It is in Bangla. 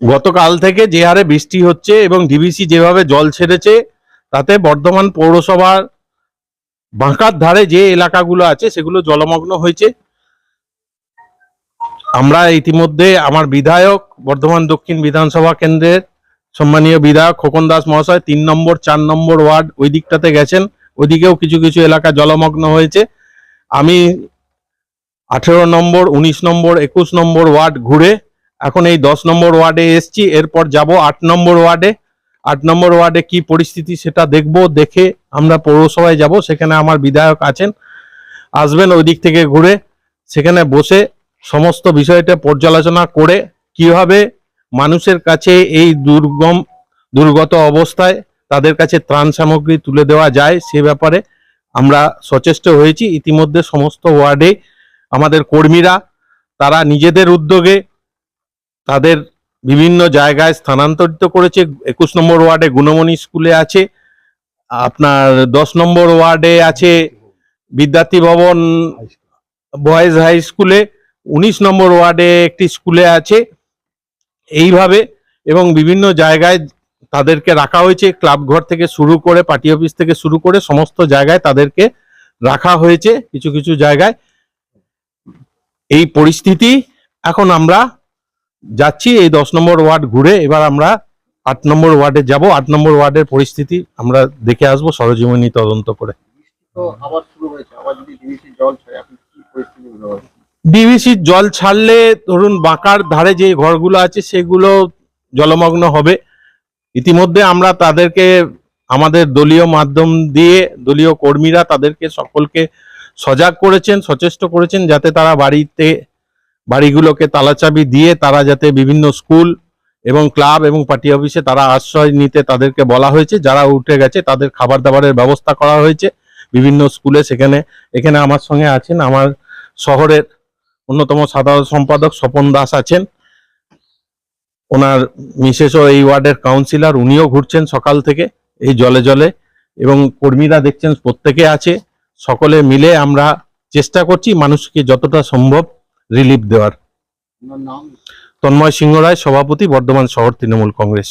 গতকাল থেকে যে হারে বৃষ্টি হচ্ছে এবং ডিবিসি যেভাবে জল ছেড়েছে, তাতে বর্ধমান পৌরসভার বাঁকার ধারে যে এলাকাগুলো আছে, সেগুলো জলমগ্ন হয়েছে। আমরা ইতিমধ্যে আমার বিধায়ক, বর্ধমান দক্ষিণ বিধানসভা কেন্দ্রের সম্মানীয় বিধায়ক খোকন দাস মহাশয় তিন নম্বর, চার নম্বর ওয়ার্ড ওই দিকটাতে গেছেন। ওইদিকেও কিছু কিছু এলাকা জলমগ্ন হয়েছে। আমি আঠেরো নম্বর, উনিশ নম্বর, একুশ নম্বর ওয়ার্ড ঘুরে এখন এই দশ নম্বর ওয়ার্ডে এসছি। এরপর যাব আট নম্বর ওয়ার্ডে। আট নম্বর ওয়ার্ডে কি পরিস্থিতি সেটা দেখব, দেখে আমরা পৌরসভায় যাব। সেখানে আমার বিধায়ক আছেন, আসবেন ওই দিক থেকে ঘুরে। সেখানে বসে সমস্ত বিষয়টা পর্যালোচনা করে কীভাবে মানুষের কাছে এই দুর্গম, দুর্গত অবস্থায় তাদের কাছে ত্রাণ সামগ্রী তুলে দেওয়া যায় সে ব্যাপারে আমরা সচেষ্ট হয়েছি। ইতিমধ্যে সমস্ত ওয়ার্ডে আমাদের কর্মীরা, তারা নিজেদের উদ্যোগে তাদের বিভিন্ন জায়গায় স্থানান্তরিত করেছে। একুশ নম্বর ওয়ার্ডে গুণমণি স্কুলে আছে, আপনার দশ নম্বর ওয়ার্ডে আছে বিদ্যার্থী ভবন বয়েজ হাই স্কুলে, উনিশ নম্বর ওয়ার্ডে একটি স্কুলে আছে। এইভাবে এবং বিভিন্ন জায়গায় তাদেরকে রাখা হয়েছে, ক্লাব ঘর থেকে শুরু করে পার্টি অফিস থেকে শুরু করে সমস্ত জায়গায় তাদেরকে রাখা হয়েছে, কিছু কিছু জায়গায়। এই পরিস্থিতি এখন আমরা যাচ্ছি এই দশ নম্বর ওয়ার্ড ঘুরে। এবার আমরা আট নম্বর ওয়ার্ডে যাব। আট নম্বর ওয়ার্ডের পরিস্থিতি আমরা দেখে আসব সরজীবনী তদন্ত করে। ডিভিসির জল ছাড়লে ধরুন বাঁকার ধারে যে ঘরগুলো আছে সেগুলো জলমগ্ন হবে। ইতিমধ্যে আমরা তাদেরকে আমাদের দলীয় মাধ্যম দিয়ে দলীয় কর্মীরা তাদেরকে সকলকে সজাগ করেছেন, সচেষ্ট করেছেন যাতে তারা বাড়িতে, বাড়িগুলোকে তালাচাবি দিয়ে তারা যাতে বিভিন্ন স্কুল এবং ক্লাব এবং পার্টি অফিসে তারা আশ্রয় নিতে তাদেরকে বলা হয়েছে, যারা উঠে গেছে তাদের খাবার দাবারের ব্যবস্থা করা হয়েছে। বিভিন্ন স্কুলে সেখানে, এখানে আমার সঙ্গে আছেন আমার শহরের অন্যতম সাধারণ সম্পাদক স্বপন দাস আছেন। ওনার মিসেসও এই ওয়ার্ডের কাউন্সিলর, উনিও ঘুরছেন সকাল থেকে, এই জলে জলে এবং কর্মীরা দেখছেন প্রত্যেকে আছে। সকলে মিলে আমরা চেষ্টা করছি মানুষকে যতটা সম্ভব রিলিফ দেওয়ার। তন্ময় সিংহ রায় সভাপতি বর্ধমান শহর তৃণমূল কংগ্রেস।